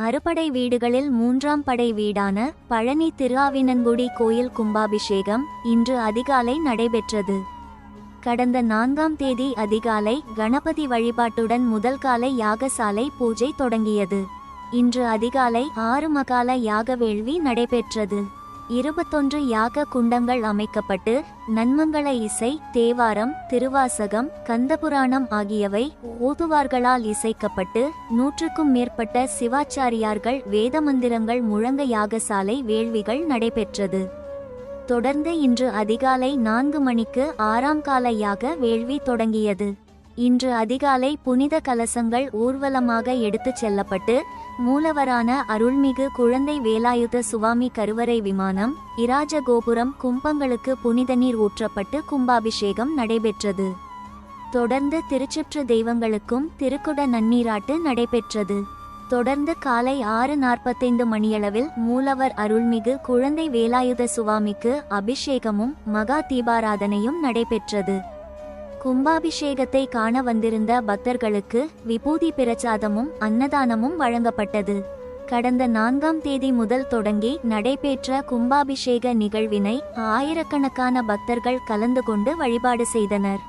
அறுபடை வீடுகளில் மூன்றாம் படை வீடான பழனி திருஆவினன்குடி கோயில் கும்பாபிஷேகம் இன்று அதிகாலை நடைபெற்றது. கடந்த நான்காம் தேதி அதிகாலை கணபதி வழிபாட்டுடன் முதல் காலை யாகசாலை பூஜை தொடங்கியது. இன்று அதிகாலை ஆறு மகால யாக வேள்வி நடைபெற்றது. இருபத்தொன்று யாக குண்டங்கள் அமைக்கப்பட்டு நன்மங்கள இசை தேவாரம் திருவாசகம் கந்தபுராணம் ஆகியவை ஓதுவார்களால் இசைக்கப்பட்டு நூற்றுக்கும் மேற்பட்ட சிவாச்சாரியார்கள் வேத மந்திரங்கள் முழங்க யாகசாலை வேள்விகள் நடைபெற்றது. தொடர்ந்து இன்று அதிகாலை நான்கு மணிக்கு ஆறாம் கால யாக வேள்வி தொடங்கியது. இன்று அதிகாலை புனித கலசங்கள் ஊர்வலமாக எடுத்துச் செல்லப்பட்டு மூலவரான அருள்மிகு குழந்தை வேலாயுத சுவாமி கருவறை விமானம் இராஜகோபுரம் கும்பங்களுக்கு புனித நீர் ஊற்றப்பட்டு கும்பாபிஷேகம் நடைபெற்றது. தொடர்ந்து திருச்சுற்று தெய்வங்களுக்கும் திருக்குட நன்னீராட்டு நடைபெற்றது. தொடர்ந்து காலை ஆறு நாற்பத்தைந்து மணியளவில் மூலவர் அருள்மிகு குழந்தை வேலாயுத சுவாமிக்கு அபிஷேகமும் மகா தீபாராதனையும் நடைபெற்றது. கும்பாபிஷேகத்தை காண வந்திருந்த பக்தர்களுக்கு விபூதி பிரச்சாதமும் அன்னதானமும் வழங்கப்பட்டது. கடந்த நான்காம் தேதி முதல் தொடங்கி நடைபெற்ற கும்பாபிஷேக நிகழ்வினை ஆயிரக்கணக்கான பக்தர்கள் கலந்து கொண்டு வழிபாடு செய்தனர்.